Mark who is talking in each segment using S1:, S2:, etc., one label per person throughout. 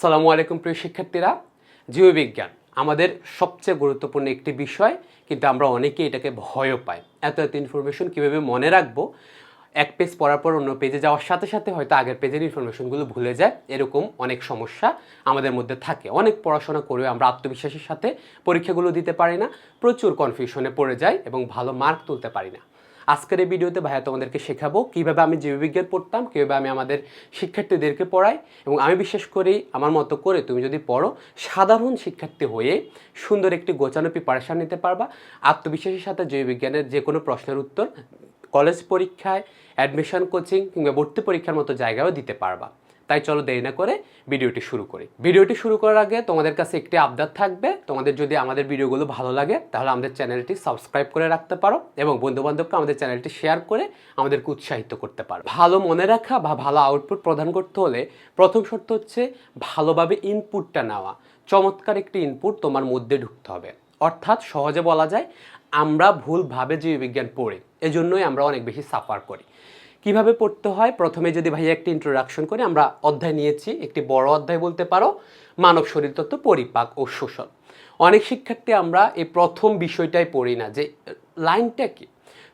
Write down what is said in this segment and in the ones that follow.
S1: সালামু আলাইকুম প্রিয় শিক্ষার্থীরা। জীববিজ্ঞান আমাদের সবচেয়ে গুরুত্বপূর্ণ একটি বিষয়, কিন্তু আমরা অনেকেই এটাকে ভয়ও পাই। এত এত ইনফরমেশন কীভাবে মনে রাখব? এক পেজ পড়ার পর অন্য পেজে যাওয়ার সাথে সাথে হয়তো আগের পেজের ইনফরমেশনগুলো ভুলে যায়। এরকম অনেক সমস্যা আমাদের মধ্যে থাকে। অনেক পড়াশোনা করেও আমরা আত্মবিশ্বাসের সাথে পরীক্ষাগুলো দিতে পারি না। প্রচুর কনফিউশনে পড়ে যাই এবং ভালো মার্ক তুলতে পারি না। আজকের এই ভিডিওতে ভাইয়া তোমাদেরকে শেখাবো কীভাবে আমি জীববিজ্ঞান পড়তাম, কীভাবে আমি আমাদের শিক্ষার্থীদেরকে পড়াই এবং আমি বিশ্বাস করি আমার মতো করে তুমি যদি পড়ো, সাধারণ শিক্ষার্থী হয়ে সুন্দর একটি গোছানো প্রিপারেশান নিতে পারবা। আত্মবিশ্বাসের সাথে জীববিজ্ঞানের যে কোনো প্রশ্নের উত্তর কলেজ পরীক্ষায় অ্যাডমিশন কোচিং কিংবা ভর্তি পরীক্ষার মতো জায়গায়ও দিতে পারবা। তাই চলো দেরি না করে ভিডিওটি শুরু করি। ভিডিওটি শুরু করার আগে তোমাদের কাছে একটি আপডেট থাকবে। তোমাদের যদি আমাদের ভিডিওগুলো ভালো লাগে, তাহলে আমাদের চ্যানেলটি সাবস্ক্রাইব করে রাখতে পারো এবং বন্ধুবান্ধবকে আমাদের চ্যানেলটি শেয়ার করে আমাদেরকে উৎসাহিত করতে পারো। ভালো মনে রাখা বা ভালো আউটপুট প্রদান করতে হলে প্রথম শর্ত হচ্ছে ভালোভাবে ইনপুটটা নেওয়া। চমৎকার একটি ইনপুট তোমার মধ্যে ঢুকতে হবে। অর্থাৎ সহজে বলা যায়, আমরা ভুলভাবে জীববিজ্ঞান পড়ি, এজন্যই আমরা অনেক বেশি সাফার করি। কীভাবে পড়তে হয়? প্রথমে যদি ভাইয়া একটি ইন্ট্রোডাকশন করি, আমরা অধ্যায় নিয়েছি, একটি বড় অধ্যায় বলতে পারো, মানব শরীর তত্ত্ব পরিপাক ও শোষণ। অনেক শিক্ষার্থী আমরা এই প্রথম বিষয়টাই পড়ি না, যে লাইনটা কি?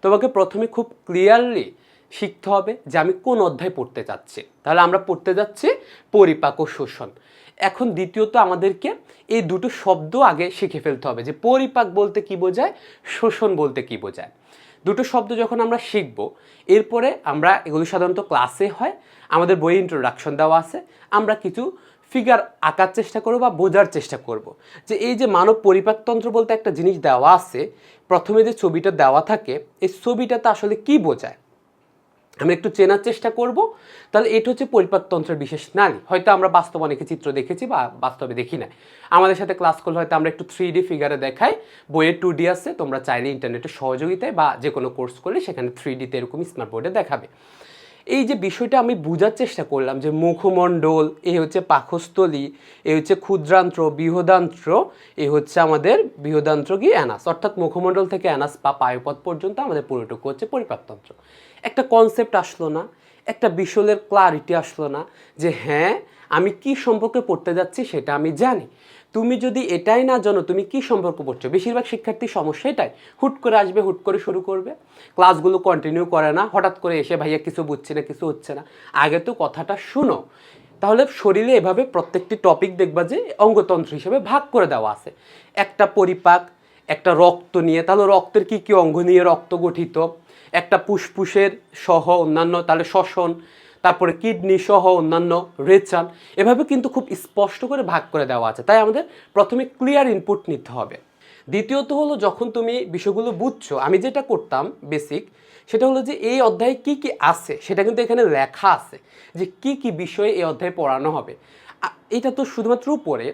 S1: তোমাকে প্রথমে খুব ক্লিয়ারলি শিখতে হবে যে আমি কোন অধ্যায় পড়তে চাচ্ছি। তাহলে আমরা পড়তে যাচ্ছি পরিপাক ও শোষণ। এখন দ্বিতীয়ত আমাদেরকে এই দুটো শব্দ আগে শিখে ফেলতে হবে, যে পরিপাক বলতে কি বোঝায়, শোষণ বলতে কি বোঝায়। দুটো শব্দ যখন আমরা শিখব, এরপরে আমরা এগুলি সাধারণত ক্লাসে হয়, আমাদের বই ইন্ট্রোডাকশন দেওয়া আছে, আমরা কিছু ফিগার আঁকার চেষ্টা করব বা বোঝার চেষ্টা করব। যে এই যে মানব পরিপাকতন্ত্র বলতে একটা জিনিস দেওয়া আছে, প্রথমে যে ছবিটা দেওয়া থাকে, এই ছবিটাতে আসলে কি বোঝায়? আমরা একটু চেনার চেষ্টা করব। তাহলে এটা হচ্ছে পরিপাকতন্ত্রের বিশেষ নারী হয়তো আমরা বাস্তব অনেকে চিত্র দেখেছি বা বাস্তবে দেখি না আমাদের সাথে ক্লাস করলে হয়তো আমরা একটু থ্রি ডি ফিগারে দেখাই। বইয়ে টু ডি আছে, তোমরা চাইলে ইন্টারনেটের সহযোগিতায় বা যে কোনো কোর্স করলে সেখানে থ্রি ডিতে এরকম স্মার্ট বোর্ডে দেখাবে। এই যে বিষয়টা আমি বোঝার চেষ্টা করলাম যে মুখমণ্ডল এই হচ্ছে পাকস্থলী এই হচ্ছে ক্ষুদ্রান্ত্র, বৃহদান্ত্র এই হচ্ছে আমাদের বৃহদান্ত্র কি অ্যানাস, অর্থাৎ মুখমণ্ডল থেকে অ্যানাস বা পায়ুপথ পর্যন্ত আমাদের পুরোটুকু হচ্ছে পরিপাকতন্ত্র। একটা কনসেপ্ট আসলো না, একটা বিষয়ের ক্লারিটি আসলো না যে হ্যাঁ আমি কি সম্পর্কে পড়তে যাচ্ছি সেটা আমি জানি। তুমি যদি এটাই না জানো, তুমি কি সম্পর্ক পড়ছো বেশিরভাগ শিক্ষার্থীর সমস্যা এটাই। হুট করে আসবে, হুট করে শুরু করবে। ক্লাসগুলো কন্টিনিউ করে না। হঠাৎ করে এসে ভাইয়া কিছু বুঝছে না, কিছু হচ্ছে না। আগে তো কথাটা শুনো। তাহলে শরীরে এভাবে প্রত্যেকটি টপিক দেখবা যে অঙ্গতন্ত্র হিসেবে ভাগ করে দেওয়া আছে। একটা পরিপাক, একটা রক্ত নিয়ে। তাহলে রক্তের কি কি অঙ্গ নিয়ে রক্ত গঠিত? একটা ফুসফুসের সহ অন্যান্য, তাহলে শ্বসন। তারপরে কিডনি সহ অন্যান্য রেচান এভাবে কিন্তু খুব স্পষ্ট করে ভাগ করে দেওয়া আছে। তাই আমাদের প্রথমে ক্লিয়ার ইনপুট নিতে হবে। দ্বিতীয়ত হলো, যখন তুমি বিষয়গুলো বুঝছ, আমি যেটা করতাম বেসিক, সেটা হলো যে এই অধ্যায়ে কি কি আছে, সেটা কিন্তু এখানে লেখা আছে যে কি কি বিষয়ে এই অধ্যায়ে পড়ানো হবে। এটা তো শুধুমাত্র উপরে,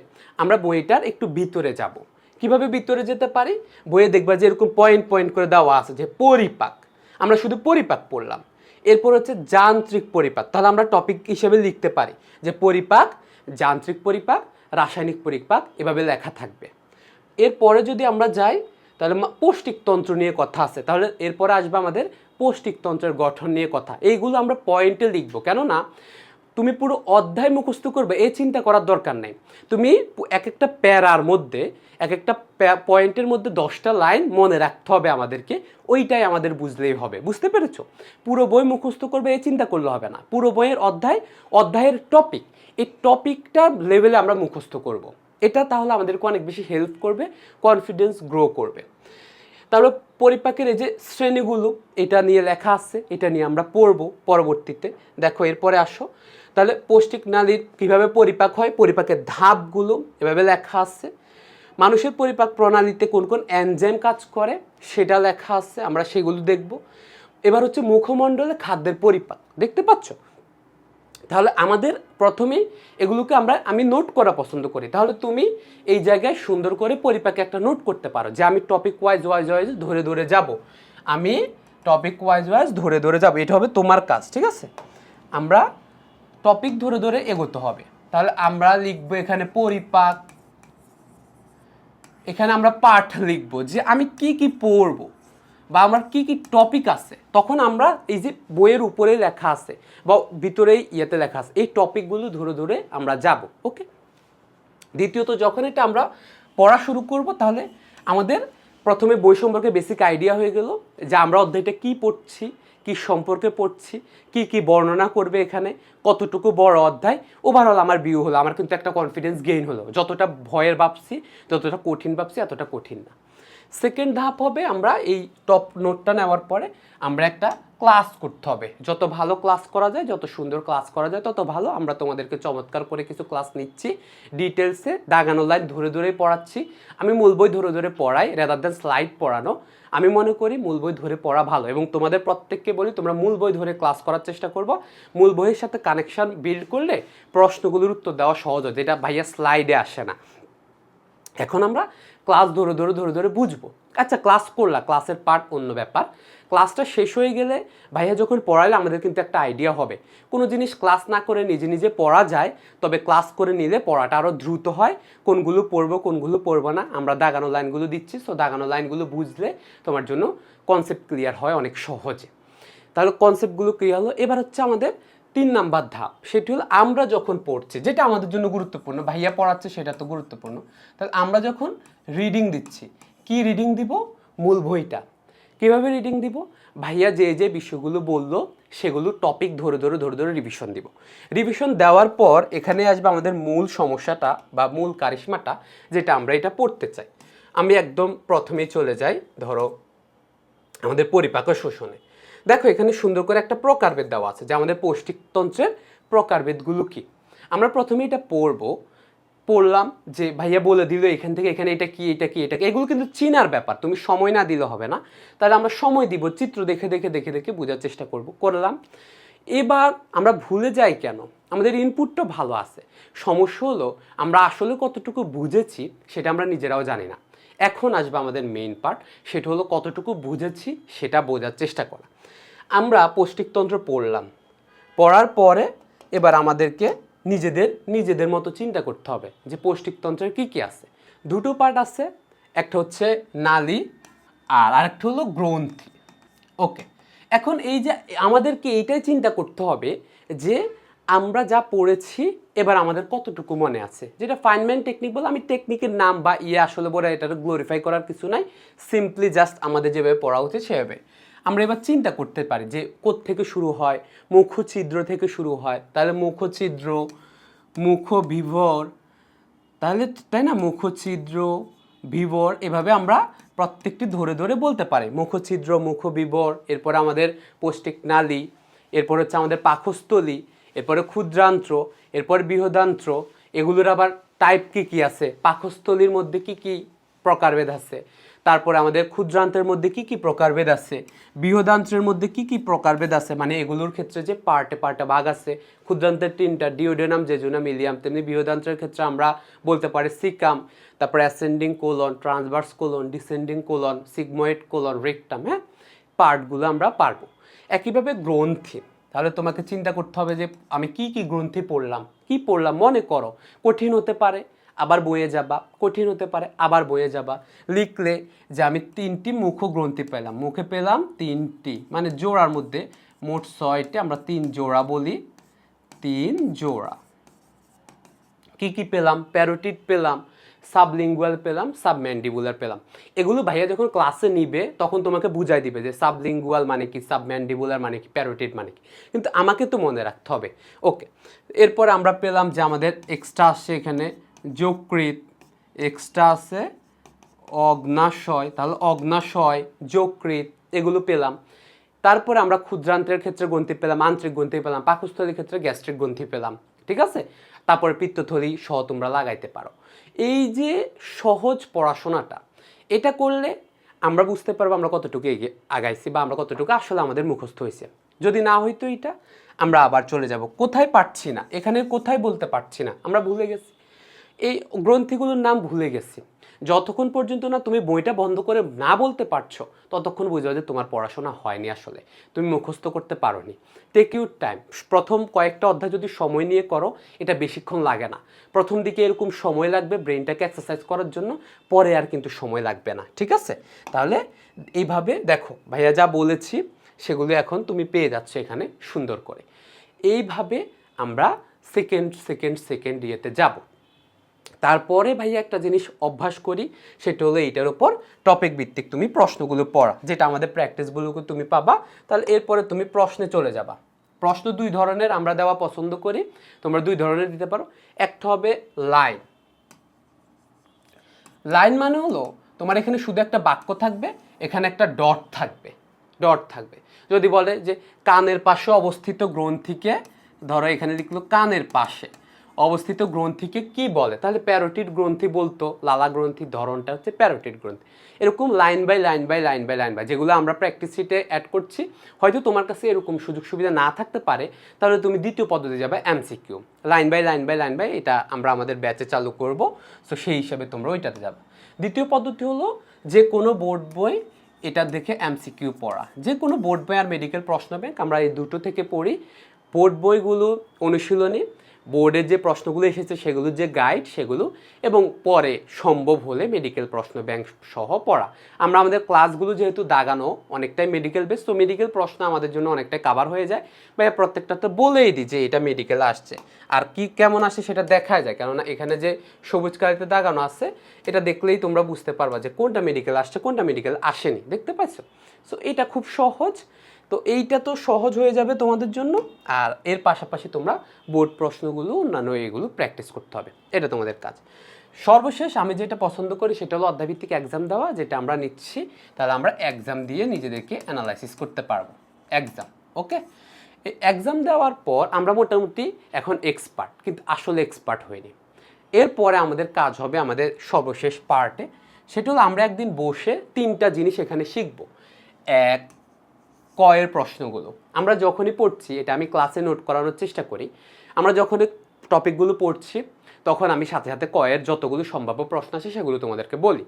S1: আমরা বইটার একটু ভিতরে যাব। কীভাবে ভিতরে যেতে পারি? বইয়ে দেখবা যে এরকম পয়েন্ট পয়েন্ট করে দেওয়া আছে যে পরিপাক। আমরা শুধু পরিপাক পড়লাম। এরপর হচ্ছে যান্ত্রিক পরিপাক। তাহলে আমরা টপিক হিসেবে লিখতে পারি যে পরিপাক, যান্ত্রিক পরিপাক, রাসায়নিক পরিপাক এভাবে লেখা থাকবে। এরপরে যদি আমরা যাই, তাহলে পৌষ্টিকতন্ত্র নিয়ে কথা আছে। তাহলে এরপরে আসবে আমাদের পৌষ্টিকতন্ত্রের গঠন নিয়ে কথা। এইগুলো আমরা পয়েন্টে লিখব। কেননা তুমি পুরো অধ্যায় মুখস্থ করবে, এই চিন্তা করার দরকার নেই। তুমি এক একটা প্যারার মধ্যে এক একটা পয়েন্টের মধ্যে দশটা লাইন মনে রাখতে হবে আমাদেরকে, ওইটাই আমাদের বুঝলেই হবে। বুঝতে পেরেছ? পুরো বই মুখস্থ করবে, এই চিন্তা করলে হবে না। পুরো বইয়ের অধ্যায়, অধ্যায়ের টপিক এই টপিকটার লেভেলে আমরা মুখস্থ করব। এটা তাহলে আমাদেরকে অনেক বেশি হেল্প করবে কনফিডেন্স গ্রো করবে। তারপর পরিপাকের এই যে শ্রেণীগুলো, এটা নিয়ে লেখা আছে, এটা নিয়ে আমরা পড়ব পরবর্তীতে। দেখো, এরপরে আসো। তাহলে পৌষ্টিক নালীর কীভাবে পরিপাক হয়? পরিপাকের ধাপগুলো এভাবে লেখা আছে। মানুষের পরিপাক প্রণালীতে কোন কোন এনজাইম কাজ করে সেটা লেখা আছে, আমরা সেগুলো দেখব। এবার হচ্ছে মুখমণ্ডলে খাদ্যের পরিপাক, দেখতে পাচ্ছ? তাহলে আমাদের প্রথমে এগুলোকে আমরা, আমি নোট করা পছন্দ করি। তাহলে তুমি এই জায়গায় সুন্দর করে পরিপাকে একটা নোট করতে পারো যে আমি টপিক ওয়াইজ ওয়াইজ ওয়াইজ ধরে ধরে যাব। আমি টপিক ওয়াইজ ওয়াইজ ধরে ধরে যাব, এটা হবে তোমার কাজ, ঠিক আছে? আমরা টপিক ধরে ধরে এগোতে হবে। তাহলে আমরা লিখব এখানে পরিপাক। এখানে আমরা পাঠ লিখব যে আমি কি কি পড়ব বা আমার কি কি টপিক আছে। তখন আমরা এই যে বইয়ের উপরে লেখা আছে বা ভিতরেই ইয়েতে লেখা আছে, এই টপিকগুলো ধরে ধরে আমরা যাব ওকে দ্বিতীয়ত যখন এটা আমরা পড়া শুরু করব, তাহলে আমাদের প্রথমে বই সম্পর্কে বেসিক আইডিয়া হয়ে গেল যে আমরা অধ্যায়টা কি পড়ছি। কি সম্পর্কে পড়ছি, কি কি বর্ণনা করবে এখানে, কতটুকু বড় অধ্যায়। ওভারঅল আমার ভিউ হলো, আমার কিন্তু একটা কনফিডেন্স গেইন হলো। যতটা ভয়ের ভাবছি, ততটা কঠিন ভাবছি, এতটা কঠিন না। সেকেন্ড ধাপ হবে আমরা এই টপ নোটটা নেওয়ার পরে আমরা একটা ক্লাস করতে হবে। যত ভালো ক্লাস করা যায়, যত সুন্দর ক্লাস করা যায়, তত ভালো আমরা তোমাদেরকে চমৎকার করে কিছু ক্লাস নিচ্ছি। ডিটেলসে দাগানো লাইন ধরে ধরে পড়াচ্ছি। আমি মূল বই ধরে ধরে পড়াই রেদার দেন স্লাইড পড়ানো। আমি মনে করি মূল বই ধরে পড়া ভালো এবং তোমাদের প্রত্যেককে বলি, তোমরা মূল বই ধরে ক্লাস করার চেষ্টা করব। মূল বইয়ের সাথে কানেকশন বিল্ড করলে প্রশ্নগুলোর উত্তর দেওয়া সহজ হয়, যেটা ভাইয়া স্লাইডে আসে না। এখন আমরা ক্লাস ধরে ধরে ধরে ধরে বুঝব। আচ্ছা ক্লাস করলা ক্লাসের পার্ট অন্য ব্যাপার। ক্লাসটা শেষ হয়ে গেলে ভাইয়া যখন পড়াইলে আমাদের কিন্তু একটা আইডিয়া হবে। কোনো জিনিস ক্লাস না করে নিজে নিজে পড়া যায়, তবে ক্লাস করে নিলে পড়াটা আরও দ্রুত হয়। কোনগুলো পড়ব কোনগুলো পড়ব না, আমরা দাগানো লাইনগুলো দিচ্ছি। সো দাগানো লাইনগুলো বুঝলে তোমার জন্য কনসেপ্ট ক্লিয়ার হয় অনেক সহজে। তাহলে কনসেপ্টগুলো ক্লিয়ার হলো। এবার হচ্ছে আমাদের তিন নাম্বার ধাপ, সেটি হলো আমরা যখন পড়ছি, যেটা আমাদের জন্য গুরুত্বপূর্ণ, ভাইয়া পড়াচ্ছে সেটা তো গুরুত্বপূর্ণ, তাহলে আমরা যখন রিডিং দিচ্ছি, কি রিডিং দিব? মূল বইটা। কীভাবে রিডিং দিব? ভাইয়া যে যে বিষয়গুলো বলল, সেগুলো টপিক ধরে ধরে ধরে ধরে রিভিশন দিব। রিভিশন দেওয়ার পর এখানে আসবে আমাদের মূল সমস্যাটা বা মূল কারিশমাটা, যেটা আমরা এটা পড়তে চাই। আমি একদম প্রথমেই চলে যাই, ধরো আমাদের পরিপাক শোষণে। দেখো, এখানে সুন্দর করে একটা প্রকারভেদ দেওয়া আছে যে আমাদের পৌষ্টিকতন্ত্রের প্রকারভেদগুলো কি। আমরা প্রথমে এটা পড়ব, পড়লাম যে ভাইয়া বলে দিল এখান থেকে, এখানে এটা কি এটা কি, এটা এগুলো কিন্তু চিনার ব্যাপার, তুমি সময় না দিলে হবে না। তাহলে আমরা সময় দিব, চিত্র দেখে দেখে দেখে দেখে বোঝার চেষ্টা করব। করলাম। এবার আমরা ভুলে যাই কেন? আমাদের ইনপুটটা ভালো আছে। সমস্যা হলো, আমরা আসলে কতটুকু বুঝেছি সেটা আমরা নিজেরাও জানি না। এখন আসবে আমাদের মেইন পার্ট সেটা হলো কতটুকু বুঝেছি সেটা বোঝার চেষ্টা করা। আমরা পৌষ্টিকতন্ত্র পড়লাম। পড়ার পরে এবার আমাদেরকে নিজেদের নিজেদের মতো চিন্তা করতে হবে যে পৌষ্টিকতন্ত্রের কী কী আছে। দুটো পার্ট আছে, একটা হচ্ছে নালি আর আরেকটা হলো গ্রন্থি। ওকে এখন এই যে আমাদেরকে এইটাই চিন্তা করতে হবে যে আমরা যা পড়েছি এবার আমাদের কতটুকু মনে আছে। যেটা ফাইনম্যান টেকনিক বলে আমি টেকনিকের নাম বা ইয়ে আসলে বলে এটা গ্লোরিফাই করার কিছু নাই। সিম্পলি জাস্ট আমাদের যেভাবে পড়া উচিত সেভাবে। আমরা এবার চিন্তা করতে পারি যে থেকে শুরু হয় মুখছিদ্র থেকে শুরু হয়। তাহলে মুখছিদ্র মুখ বিভর তাহলে তাই না? মুখছিদ্র বিবর এভাবে আমরা প্রত্যেকটি ধরে ধরে বলতে পারি। মুখছিদ্র মুখ বিবর এরপরে আমাদের পৌষ্টিক নালী, এরপর হচ্ছে আমাদের পাকস্থলী, এরপরে ক্ষুদ্রান্ত্র, এরপর বৃহদান্ত্র। এগুলোর আবার টাইপ কি কি আছে? পাকস্থলীর মধ্যে কি কি প্রকারভেদ আছে? তারপরে আমাদের ক্ষুদ্রান্তের মধ্যে কি কি প্রকারভেদ আছে? বৃহদান্ত্রের মধ্যে কি কি প্রকারভেদ আছে? মানে এগুলোর ক্ষেত্রে যে পার্টে পার্টে ভাগ আছে, ক্ষুদ্রান্তের তিনটা, ডিওডেনাম, জেজুনাম, ইলিয়াম, তেমনি বৃহদান্ত্রের ক্ষেত্রে আমরা বলতে পারি সিকাম, তারপরে ascending colon, transverse colon, descending colon, sigmoid colon, rectum হ্যাঁ? পার্টগুলো আমরা পারব। একইভাবে গ্রন্থি, তাহলে তোমাকে চিন্তা করতে হবে যে আমি কি কি গ্রন্থি পড়লাম? কি পড়লাম? মনে করো, কঠিন হতে পারে। আবার বইয়ে যাবা। কঠিন হতে পারে, আবার বইয়ে যাবা। লিখলে যে আমি তিনটি মুখ গ্রন্থি পেলাম। মুখে পেলাম তিনটি মানে জোড়ার মধ্যে মোট ছয়টি, আমরা তিন জোড়া বলি। তিন জোড়া। কি কি পেলাম? প্যারোটিড পেলাম, সাবলিঙ্গুয়াল পেলাম, সাবম্যান্ডিবুলার পেলাম। এগুলো ভাইয়া যখন ক্লাসে নিবে, তখন তোমাকে বুঝাই দিবে যে সাবলিঙ্গুয়াল মানে কি, সাবম্যান্ডিবুলার মানে কি, প্যারোটিড মানে কি। কিন্তু আমাকে তো মনে রাখতে হবে। ওকে, এরপর আমরা পেলাম যে আমাদের এক্সট্রা আসছে এখানে যকৃত এক্সট্রা আছে, অগ্নাশয়, তাহলে অগ্নাশয় যকৃত এগুলো পেলাম। তারপরে আমরা ক্ষুদ্রান্তের ক্ষেত্রে গ্রন্থি পেলাম, আন্তরিক গ্রন্থি পেলাম, পাকস্থলীর ক্ষেত্রে গ্যাস্ট্রিক গ্রন্থি পেলাম, ঠিক আছে? তারপরে পিত্তথলি সহ তোমরা লাগাইতে পারো। এই যে সহজ পড়াশোনাটা, এটা করলে আমরা বুঝতে পারব আমরা কতটুকু এগিয়ে আগাইছি বা আমরা কতটুকু আসলে আমাদের মুখস্থ হয়েছে। যদি না হইতো এটা আমরা আবার চলে যাব। কোথায় পারছি না? এখানে কোথায় বলতে পারছি না? আমরা ভুলে গেছি। এই গ্রন্থিগুলোর নাম ভুলে গেছি। যতক্ষণ পর্যন্ত না তুমি বইটা বন্ধ করে না বলতে পারছ, ততক্ষণ বুঝবে যে তোমার পড়াশোনা হয়নি আসলে। তুমি মুখস্থ করতে পারো নি টেক ইউর টাইম প্রথম কয়েকটা অধ্যায় যদি সময় নিয়ে করো, এটা বেশিক্ষণ লাগে না। প্রথম দিকে এরকম সময় লাগবে ব্রেনটাকে এক্সারসাইজ করার জন্য, পরে আর কিন্তু সময় লাগবে না। ঠিক আছে? তাহলে এইভাবে দেখো, ভাইয়া যা বলেছি, সেগুলো এখন তুমি পেয়ে যাচ্ছ এখানে সুন্দর করে। এইভাবে আমরা সেকেন্ড সেকেন্ড সেকেন্ড ইয়েতে যাব। তারপরে ভাইয়া একটা জিনিস অভ্যাস করি, সেটা হলো এইটার উপর টপিক ভিত্তিক তুমি প্রশ্নগুলো পড়া, যেটা আমাদের প্র্যাকটিসগুলোকে তুমি পাবা, তাহলে এরপরে তুমি প্রশ্নে চলে যাবা। প্রশ্ন দুই ধরনের আমরা দেওয়া পছন্দ করি, তোমরা দুই ধরনের দিতে পারো। একটা হবে লাইন লাইন মানে হলো, তোমার এখানে শুধু একটা বাক্য থাকবে, এখানে একটা ডট থাকবে ডট থাকবে। যদি বলে যে কানের পাশে অবস্থিত গ্রন্থিকে, ধরো এখানে লিখলো কানের পাশে। অবস্থিত গ্রন্থিকে কি বলে? তাহলে প্যারোটিড গ্রন্থি বলতো, লালা গ্রন্থির ধরনটা হচ্ছে প্যারোটিড গ্রন্থি। এরকম line by line by line by line by যেগুলো আমরা প্র্যাকটিস শিটে অ্যাড করছি। হয়তো তোমার কাছে এরকম সুযোগ সুবিধা না থাকতে পারে, তাহলে তুমি দ্বিতীয় পদ্ধতি যাবে MCQ line by line by line by এটা আমরা আমাদের ব্যাচে চালু করব সো সেই হিসাবে তোমরা ওইটাতে যাবে। দ্বিতীয় পদ্ধতি হলো যে কোনো বোর্ড বই এটা দেখে এমসিকিউ পড়া। যে কোনো বোর্ড বই আর মেডিকেল প্রশ্ন ব্যাংক আমরা এই দুটো থেকে পড়ি। বোর্ড বইগুলো অনুশীলনী বোর্ডের যে প্রশ্নগুলো এসেছে সেগুলোর যে গাইড সেগুলো এবং পরে সম্ভব হলে মেডিকেল প্রশ্ন ব্যাংক সহ পড়া। আমরা আমাদের ক্লাসগুলো যেহেতু দাগানো অনেকটাই মেডিকেল বেস তো মেডিকেল প্রশ্ন আমাদের জন্য অনেকটাই কাভার হয়ে যায়। বা প্রত্যেকটা তো বলেই দিই যে এটা মেডিকেল আসছে। আর কি কেমন আসে সেটা দেখা যায়, কেননা এখানে যে সবুজ কালিতে দাগানো আছে, এটা দেখলেই তোমরা বুঝতে পারবা যে কোনটা মেডিকেল আসছে, কোনটা মেডিকেল আসেনি। দেখতে পাচ্ছ? সো এটা খুব সহজ। তো এইটা তো সহজ হয়ে যাবে তোমাদের জন্য। আর এর পাশাপাশি তোমরা বোর্ড প্রশ্নগুলো, অন্যান্য এগুলো প্র্যাকটিস করতে হবে। এটা তোমাদের কাজ। সর্বশেষ আমি যেটা পছন্দ করি সেটা হলো অধ্যায়ভিত্তিক এক্সাম দেওয়া, যেটা আমরা নিচ্ছি। তাহলে আমরা এক্সাম দিয়ে নিজেদেরকে অ্যানালাইসিস করতে পারব। এক্সাম ওকে এক্সাম দেওয়ার পর আমরা মোটামুটি এখন এক্সপার্ট কিন্তু আসলে এক্সপার্ট হইনি। এরপরে আমাদের কাজ হবে আমাদের সর্বশেষ পার্টে সেটা হলো আমরা একদিন বসে তিনটা জিনিস এখানে শিখব। এক কয়ের প্রশ্নগুলো। আমরা যখনই পড়ছি, এটা আমি ক্লাসে নোট করানোর চেষ্টা করি, আমরা যখনই টপিকগুলো পড়ছি, তখন আমি সাথে সাথে কয়ের যতগুলো সম্ভাব্য প্রশ্ন আছে সেগুলো তোমাদেরকে বলি।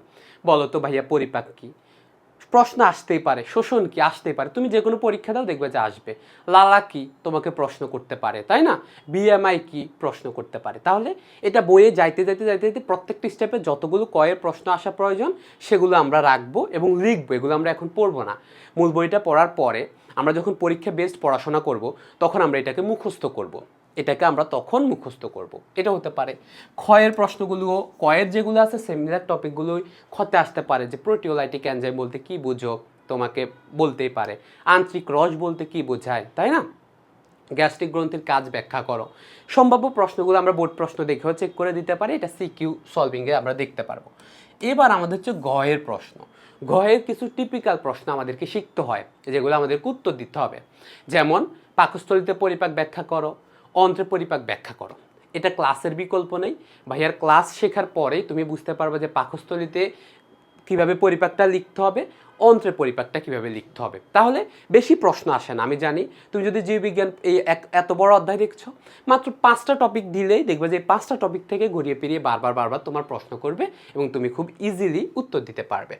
S1: বলো তো ভাইয়া, পরিপাক কি? প্রশ্ন আসতেই পারে, শোষণ কি আসতেই পারে। তুমি যে কোনো পরীক্ষা দাও, দেখবে যে আসবে। লালা কি তোমাকে প্রশ্ন করতে পারে, তাই না? বিএমআই কি প্রশ্ন করতে পারে। তাহলে এটা বইয়ে যাইতে যাইতে যাইতে যাইতে প্রত্যেকটি স্টেপে যতগুলো কয়ের প্রশ্ন আসা প্রয়োজন, সেগুলো আমরা রাখব এবং লিখব। এগুলো আমরা এখন পড়ব না। মূল বইটা পড়ার পরে আমরা যখন পরীক্ষা বেসড পড়াশোনা করব, তখন আমরা এটাকে মুখস্থ করব। এটাকে আমরা তখন মুখস্থ করব। এটা হতে পারে ক্ষয়ের প্রশ্নগুলো, কয়ের যেগুলো আছে সেমিনার টপিকগুলোই ক্ষতে আসতে পারে যে প্রোটিওলাইটিক এনজাইম বলতে কি বুঝো, তোমাকে বলতেই পারে। আন্তরিক রস বলতে কি বোঝায়, তাই না? গ্যাস্ট্রিক গ্রন্থির কাজ ব্যাখ্যা করো। সম্ভাব্য প্রশ্নগুলো আমরা বোর্ড প্রশ্ন দেখেও চেক করে দিতে পারি, এটা সিকিউ সলভিংয়ে আমরা দেখতে পারব। এবার আমাদের হচ্ছে গয়ের প্রশ্ন। গয়ের কিছু টিপিক্যাল প্রশ্ন আমাদেরকে শিখতে হয়, যেগুলো আমাদেরকে উত্তর দিতে হবে। যেমন, পাকস্থলিতে পরিপাক ব্যাখ্যা করো অন্ত্রে পরিপাক ব্যাখ্যা করো। এটা ক্লাসের বিকল্প নেই। ভাইয়ার ক্লাস শেখার পরেই তুমি বুঝতে পারবে যে পাকস্থলিতে কীভাবে পরিপাকটা লিখতে হবে অন্ত্রের পরিপাকটা কীভাবে লিখতে হবে। তাহলে বেশি প্রশ্ন আসে না, আমি জানি। তুমি যদি জীববিজ্ঞান এই এক, এত বড় অধ্যায় দেখছ, মাত্র পাঁচটা টপিক দিলেই দেখবে যে পাঁচটা টপিক থেকে ঘুরিয়ে ফিরিয়ে বারবার বারবার তোমার প্রশ্ন করবে এবং তুমি খুব ইজিলি উত্তর দিতে পারবে।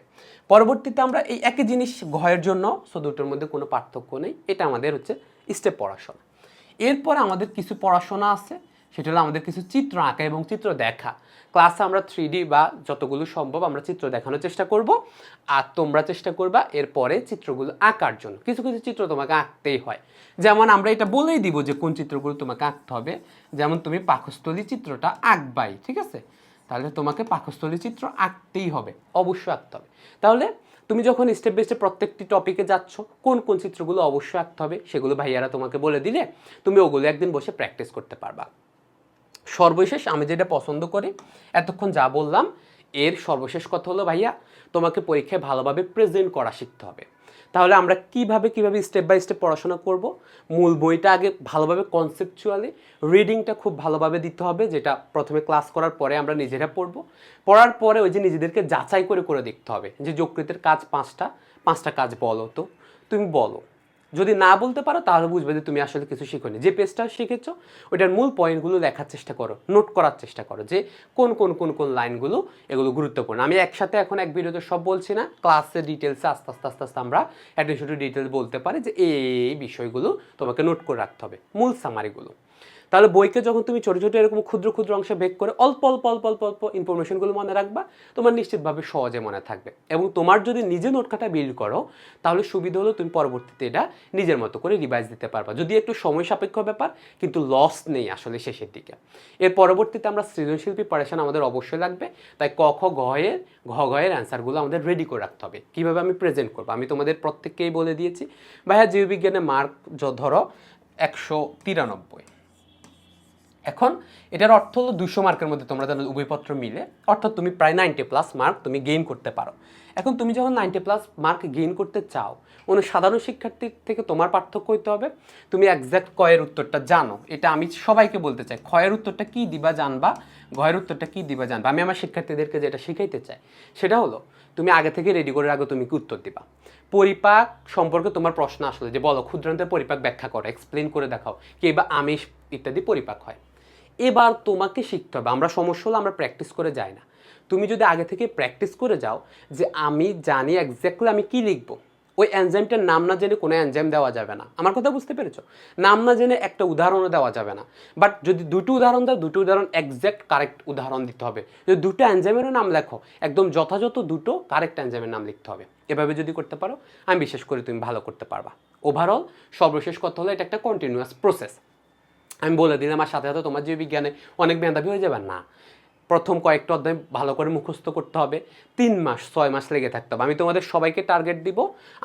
S1: পরবর্তীতে আমরা এই একই জিনিস ঘয়ের জন্য সো দুটোর মধ্যে কোনো পার্থক্য নেই। এটা আমাদের হচ্ছে স্টেপ পড়াশোনা। এরপর আমাদের কিছু পড়াশোনা আছে, সেটা হলো আমাদের কিছু চিত্র আঁকা এবং চিত্র দেখা। ক্লাসে আমরা থ্রি বা যতগুলো সম্ভব আমরা চিত্র দেখানোর চেষ্টা করব, আর তোমরা চেষ্টা করবা এরপরে চিত্রগুলো আঁকার জন্য। কিছু কিছু চিত্র তোমাকে আঁকতেই হয়। যেমন আমরা এটা বলেই দিব যে কোন চিত্রগুলো তোমাকে আঁকতে হবে। যেমন তুমি পাকস্থলী চিত্রটা আঁকবাই, ঠিক আছে? তাহলে তোমাকে পাকস্থলী চিত্র আঁকতেই হবে, অবশ্যই আঁকতে হবে। তাহলে তুমি যখন স্টেপ বাই স্টেপ প্রত্যেকটি টপিকে যাচ্ছ, কোন কোন চিত্রগুলো অবশ্যই আঁকতে হবে সেগুলো ভাইয়ারা তোমাকে বলে দিলে তুমি ওগুলো একদিন বসে প্র্যাকটিস করতে পারবা। সর্বশেষ আমি যেটা পছন্দ করি, এতক্ষণ যা বললাম, এর সর্বশেষ কথা হলো ভাইয়া, তোমাকে পরীক্ষায় ভালোভাবে প্রেজেন্ট করা শিখতে হবে। তাহলে আমরা কীভাবে কীভাবে স্টেপ বাই স্টেপ পড়াশোনা করব? মূল বইটা আগে ভালোভাবে কনসেপচুয়ালি রিডিংটা খুব ভালোভাবে দিতে হবে, যেটা প্রথমে ক্লাস করার পরে আমরা নিজেরা পড়ব। পড়ার পরে ওই যে নিজেদেরকে যাচাই করে করে দেখতে হবে যে যকৃতের কাজ পাঁচটা পাঁচটা কাজ বলো তো। তুমি বলো। যদি না বলতে পারো, তাহলে বুঝবে যে তুমি আসলে কিছু শিখোনি। যে পেজটা শিখেছ, ওইটার মূল পয়েন্টগুলো লেখার চেষ্টা করো নোট করার চেষ্টা করো যে কোন কোন কোন কোন লাইনগুলো এগুলো গুরুত্বপূর্ণ। আমি একসাথে এখন এক ভিডিওতে সব বলছি না ক্লাসের ডিটেলসে আস্তে আস্তে আস্তে আস্তে আমরা অ্যাটেনশন ডিটেলস বলতে পারি যে এই বিষয়গুলো তোমাকে নোট করে রাখতে হবে, মূল সামারিগুলো তাহলে বইকে যখন তুমি ছোটো ছোটো এরকম ক্ষুদ্র ক্ষুদ্র অংশে ভেগ করে অল্প অল্প অল্প অল্প অল্প ইনফরমেশনগুলো মনে রাখবা, তোমার নিশ্চিতভাবে সহজে মনে থাকবে। এবং তোমার যদি নিজে নোট খাতা বিল্ড করো, তাহলে সুবিধা হলো তুমি পরবর্তীতে এটা নিজের মতো করে রিভাইজ দিতে পারবা। যদি একটু সময় সাপেক্ষ ব্যাপার, কিন্তু লস নেই আসলে শেষের দিকে। এর পরবর্তীতে আমরা সৃজনশীল প্রিপারেশন আমাদের অবশ্যই লাগবে। তাই ক, খ গয়ের ঘ গয়ের অ্যান্সারগুলো আমাদের রেডি করে রাখতে হবে। কীভাবে আমি প্রেজেন্ট করব? আমি তোমাদের প্রত্যেককেই বলে দিয়েছি। ভাইয়া, জীববিজ্ঞানে মার্ক ধরো, একশো তিরানব্বই। এখন এটার অর্থ হলো দুশো মার্কের মধ্যে তোমরা যেন উভয়পত্র মিলে, অর্থাৎ তুমি প্রায় নাইনটি প্লাস মার্ক তুমি গেইন করতে পারো। এখন তুমি যখন নাইনটি প্লাস মার্ক গেইন করতে চাও, কোনো সাধারণ শিক্ষার্থীর থেকে তোমার পার্থক্য হইতে হবে। তুমি একজ্যাক্ট কয়ের উত্তরটা জানো। এটা আমি সবাইকে বলতে চাই ক্ষয়ের উত্তরটা কী দিবা জানবা ঘয়ের উত্তরটা কী দিবা জানবা। আমি আমার শিক্ষার্থীদেরকে যেটা শিখাইতে চাই, সেটা হলো তুমি আগে থেকে রেডি করে রাখো, তুমি কি উত্তর দিবা। পরিপাক সম্পর্কে তোমার প্রশ্ন আসলে যে বলো, ক্ষুদ্রান্তের পরিপাক ব্যাখ্যা করো এক্সপ্লেন করে দেখাও, কি বা আমিষ ইত্যাদি পরিপাক হয়। এবার তোমাকে শিখতে হবে। আমরা সমস্যা হলে আমরা প্র্যাকটিস করে যাই না। তুমি যদি আগে থেকে প্র্যাকটিস করে যাও যে আমি জানি এক্স্যাক্টলি আমি কি লিখব, ওই এনজাইমটার নাম না জেনে কোনো এনজাইম দেওয়া যাবে না। আমার কথা বুঝতে পেরেছ? নাম না জেনে একটা উদাহরণও দেওয়া যাবে না। বাট যদি দুটো উদাহরণ দাও, দুটো উদাহরণ এক্স্যাক্ট কারেক্ট উদাহরণ দিতে হবে। যদি দুটো এনজাইমেরও নাম লেখো, একদম যথাযথ দুটো কারেক্ট এনজাইমের নাম লিখতে হবে। এভাবে যদি করতে পারো, আমি বিশেষ করে তুমি ভালো করতে পারবা। ওভারঅল সর্বশেষ কথা হলো এটা একটা কন্টিনিউয়াস প্রসেস আমি বলে দিলাম আমার সাথে সাথে তোমার যে বিজ্ঞানে অনেক মেধাবী হয়ে যাবে না, প্রথম কয়েকটা অধ্যায় ভালো করে মুখস্থ করতে হবে। তিন মাস, ছয় মাস লেগে থাকতে হবে। আমি তোমাদের সবাইকে টার্গেট দিব।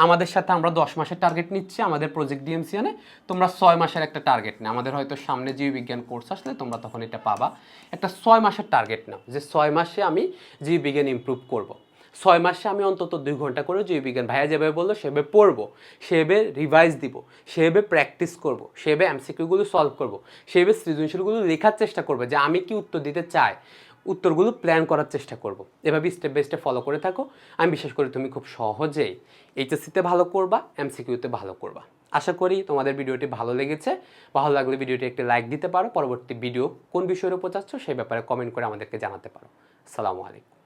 S1: আমাদের সাথে আমরা দশ মাসের টার্গেট নিচ্ছি। আমাদের প্রজেক্ট ডিএমসিয়ানে তোমরা ছয় মাসের একটা টার্গেট নেই আমাদের হয়তো সামনে জীববিজ্ঞান কোর্স আসলে তোমরা তখন এটা পাবা। একটা ছয় মাসের টার্গেট নাও। যে ছয় মাসে আমি জীববিজ্ঞান ইমপ্রুভ করব। ছয় মাসে আমি অন্তত দুই ঘণ্টা করে জীববিজ্ঞান ভাইয়া যেভাবে বলল, সেভাবে পড়ব, সেভাবে রিভাইজ দিব, সেভাবে প্র্যাকটিস করব, সেভাবে এমসিকিউগুলো সলভ করব, সেভাবে সৃজনশীলগুলো লেখার চেষ্টা করবে যে আমি কি উত্তর দিতে চাই। উত্তরগুলো প্ল্যান করার চেষ্টা করব। এভাবে স্টেপ বাই স্টেপ ফলো করে থাকো। আমি বিশ্বাস করি তুমি খুব সহজেই এইচএসসিতে ভালো করবা এমসিকিউতে ভালো করবা। আশা করি তোমাদের ভিডিওটি ভালো লেগেছে। ভালো লাগলে ভিডিওটি একটি লাইক দিতে পারো। পরবর্তী ভিডিও কোন বিষয়ের উপর চাচ্ছ সেই ব্যাপারে কমেন্ট করে আমাদেরকে জানাতে পারো। আসসালামু আলাইকুম।